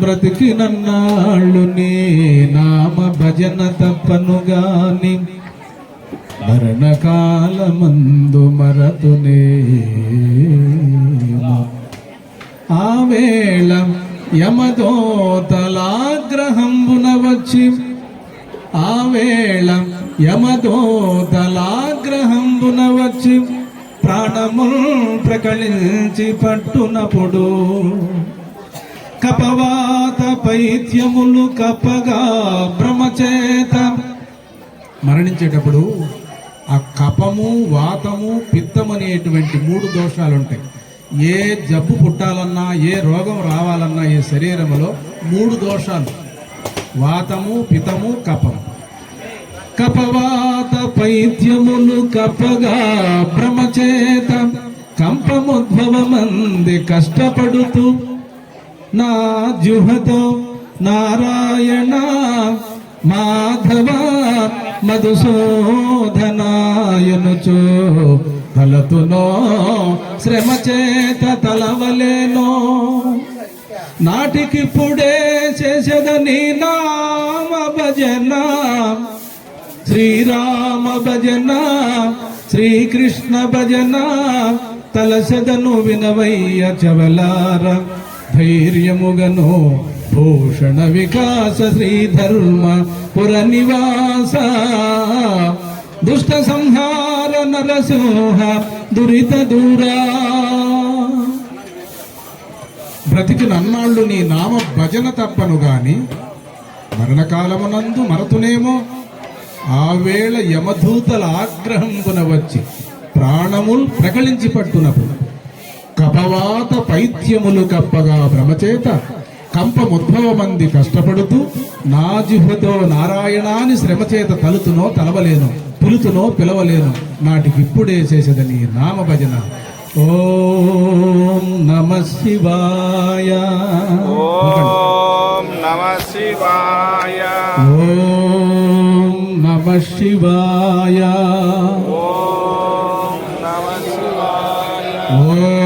బ్రతికినన్నాళ్ళు నీ నామ భజన తప్పనుగాని మరణకాలమందు మరతునే ఆ వేళ యమదోతలాగ్రహంబున వచ్చి ఆ వేళ యమదోతలాగ్రహంబున వచ్చి ప్రాణముల్ ప్రకళించి పట్టునప్పుడు కపవాత పైత్యములు కప్పగా భ్రమచేత మరణించేటప్పుడు ఆ కపము వాతము పిత్తము అనేటువంటి మూడు దోషాలు ఉంటాయి ఏ జబ్బు పుట్టాలన్నా ఏ రోగం రావాలన్నా ఈ శరీరంలో మూడు దోషాలు. వాతము పితము కపము. కపవాత పైత్యములు కప్పగా భ్రమచేత కంపముద్భవమంది కష్టపడుతూ నా జుహతో నారాయణ మాధవ మధుసూదనాయనుచో తలతునో శ్రమ చేత తలవలేనో నాటికిప్పుడే చేసేదని నామ భజన. శ్రీరామ భజన శ్రీకృష్ణ భజన తలసదను వినవయ్య చవలారా. ధైర్యముగను భూషణ వికాస శ్రీధర్మ పుర నివాస. దుష్ట సంహార నరసింహ దురిత దూరా. బ్రతికిన అన్నాళ్ళు నీ నామ భజన తప్పను గాని మరణకాలమునందు మరతునేమో ఆ వేళ యమధూతల ఆగ్రహం వచ్చి ప్రాణముల్ ప్రకళించి పట్టునప్పుడు కపవాత పైత్యములు కప్పగా భ్రమచేత కంపముద్భవమంది కష్టపడుతూ నా జిహ్వతో నారాయణాని శ్రమచేత తలుతునో తలవలేను పిలుతునో పిలవలేను నాటికిప్పుడే చేసేదని నామ భజన ఓం నమ శివాయ. ఓం నమ శివాయ. ఓం నమ శివాయ. ఓం నమ శివాయ. ఓం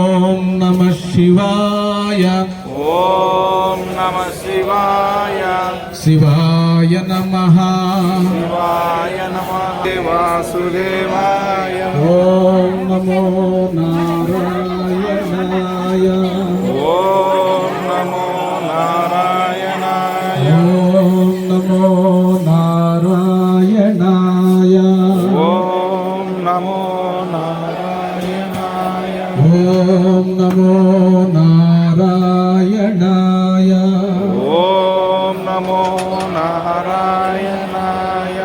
శివాయ. ఓం నమ శివాయ. శివాయ నమ. శివాయ నమ. వాసుదేవాయ ఓం నమో నారాయణాయ. ఓం నమో నారాయణాయ. ఓం నమో నారాయణాయ.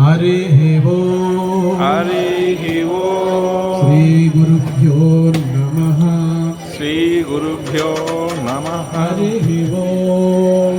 హరి ఓం. హరి ఓం. శ్రీ గురుభ్యో నమ. శ్రీ గురుభ్యో నమ. హరి ఓం.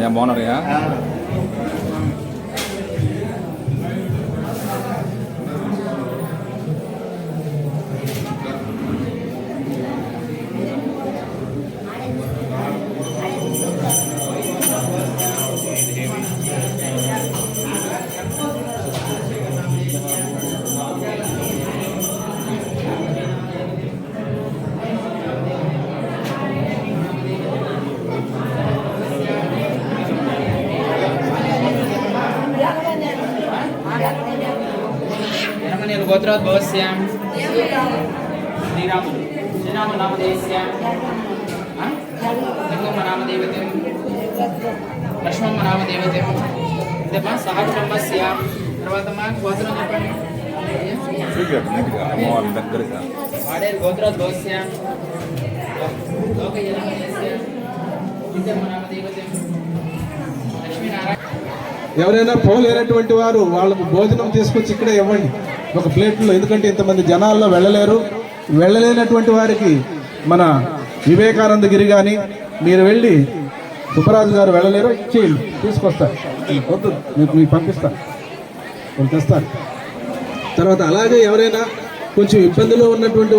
ഞാൻ പോണറിയാം బ్రాహ్మణేర్ గోత్రోద్భవస్య శ్రీరాముడు శ్రీరామ నామదేవస్య? లింగమ్మ నామదేవతే లక్ష్మమ్మ నామదేవతే ఇదమ్మా సహకుటుంబస్య తర్వాత మా గోత్రం చెప్పండి వాడేరు గోత్రోద్భవస్య లోకయజమానస్య లింగమ్మ నామదేవతే ఎవరైనా పోలేనటువంటి వారు వాళ్ళకు భోజనం తీసుకొచ్చి ఇక్కడే ఇవ్వండి. ఒక ప్లేట్లో ఎందుకంటే ఇంతమంది జనాల్లో వెళ్ళలేరు. వెళ్ళలేనటువంటి వారికి మన వివేకానంద గిరి కానీ మీరు వెళ్ళి సుబ్బరాజు గారు వెళ్ళలేరు. చేయండి తీసుకొస్తారు వద్దు మీకు మీకు పంపిస్తాను వాళ్ళు తెస్తారు తర్వాత అలాగే ఎవరైనా కొంచెం ఇబ్బందిలో ఉన్నటువంటి